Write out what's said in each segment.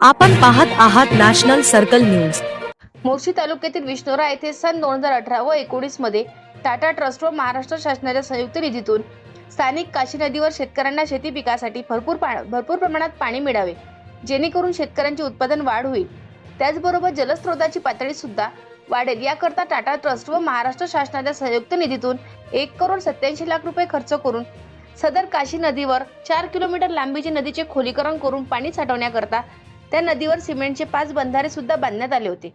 आपण पाहत आहात नॅशनल सर्कल न्यूज. मोर्शी तालुक्यातील विष्णोरा येथे सन दोन हजार अठरा व एकोणीसमध्ये टाटा ट्रस्ट व महाराष्ट्र शासनाच्या संयुक्त निधीतून स्थानिक काशी नदीवर शेतकऱ्यांना शेती पिकासाठी भरपूर भरपूर प्रमाणात पाणी मिळावे. जेणेकरून शेतकऱ्यांचे उत्पादन वाढ होईल. त्याचबरोबर जलस्रोताची पातळी सुद्धा वाढेल. याकरता टाटा ट्रस्ट व महाराष्ट्र शासनाच्या संयुक्त निधीतून एक करोड सत्याऐंशी लाख रुपये खर्च करून सदर काशी नदीवर चार किलोमीटर लांबीची नदीचे खोलीकरण करून पाणी साठवण्याकरता त्या नदीवर सिमेंटचे पाच बंधारे सुद्धा बांधण्यात आले होते.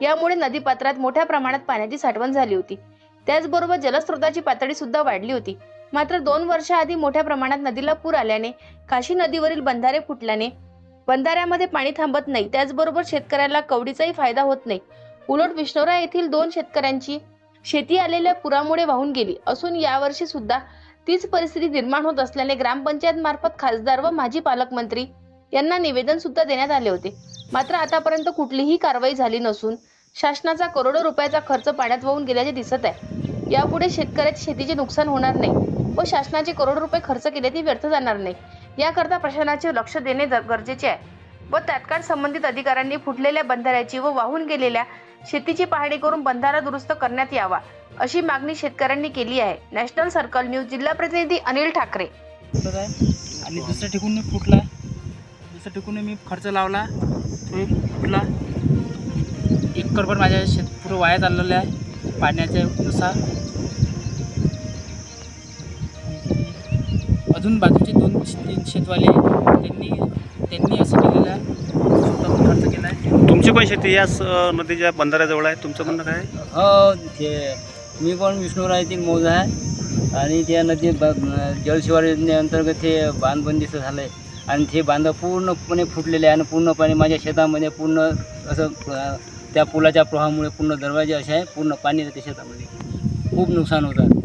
यामुळे नदीपात्रात मोठ्या प्रमाणात पाण्याची साठवण झाली होती. त्याचबरोबर जलस्रोताची पातळी सुद्धा वाढली होती. मात्र दोन वर्षाआधी मोठ्या प्रमाणात नदीला पूर आल्याने काशी नदीवरील बंधारे फुटल्याने बंधाऱ्यामध्ये पाणी थांबत नाही. त्याचबरोबर शेतकऱ्याला कवडीचाही फायदा होत नाही. उलट विष्णोरा येथील दोन शेतकऱ्यांची शेती आलेल्या पुरामुळे वाहून गेली. असून यावर्षी सुद्धा तीच परिस्थिती निर्माण होत असल्याने ग्रामपंचायत मार्फत खासदार व माजी पालकमंत्री यांना निवेदन सुद्धा देण्यात आले होते. मात्र आतापर्यंत कुठलीही कारवाई झाली नसून शासनाचा करोडो रुपयाचा खर्च पाण्यात वाहून गेल्याचे दिसत आहे. यापुढे शेतकऱ्याचे शेतीचे नुकसान होणार नाही व शासनाचे करोडो रुपये खर्च केले ते व्यर्थ जाणार नाही. याकरता प्रशासनाचे लक्ष देणे गरजेचे आहे व तात्काळ संबंधित अधिकाऱ्यांनी फुटलेल्या बंधाऱ्याची व वाहून गेलेल्या शेतीची पाहणी करून बंधारा दुरुस्त करण्यात यावा अशी मागणी शेतकऱ्यांनी केली आहे. नॅशनल सर्कल न्यूज जिल्हा प्रतिनिधी अनिल ठाकरे. आहे आणि दुसऱ्या ठिकून फुटला दुसऱ्या ठिकून मी खर्च लावला तो फुटला. एक करभर माझ्या शेत पुरं वाया चाललेलं आहे पाण्याच्या नुसार. अजून बाजूचे दोन तीन शेतवाले त्यांनी त्यांनी असं केलेलं आहे खर्च केला आहे. तुमची पण शेती याच नदीच्या बंधाऱ्याजवळ आहे तुमचं म्हणणं काय आहे? हो ते मी पण विष्णुरायातील मौज आहे. आणि त्या नदी ब- जलशिवार योजनेअंतर्गत ते बांधबंदीचं झालं आहे आणि ते बांधव पूर्णपणे फुटलेले आहे आणि पूर्णपणे माझ्या शेतामध्ये पूर्ण असं त्या पुलाच्या प्रवाहामुळे पूर्ण दरवाजे असे आहे पूर्ण पाणी येते शेतामध्ये. खूप नुकसान होतं.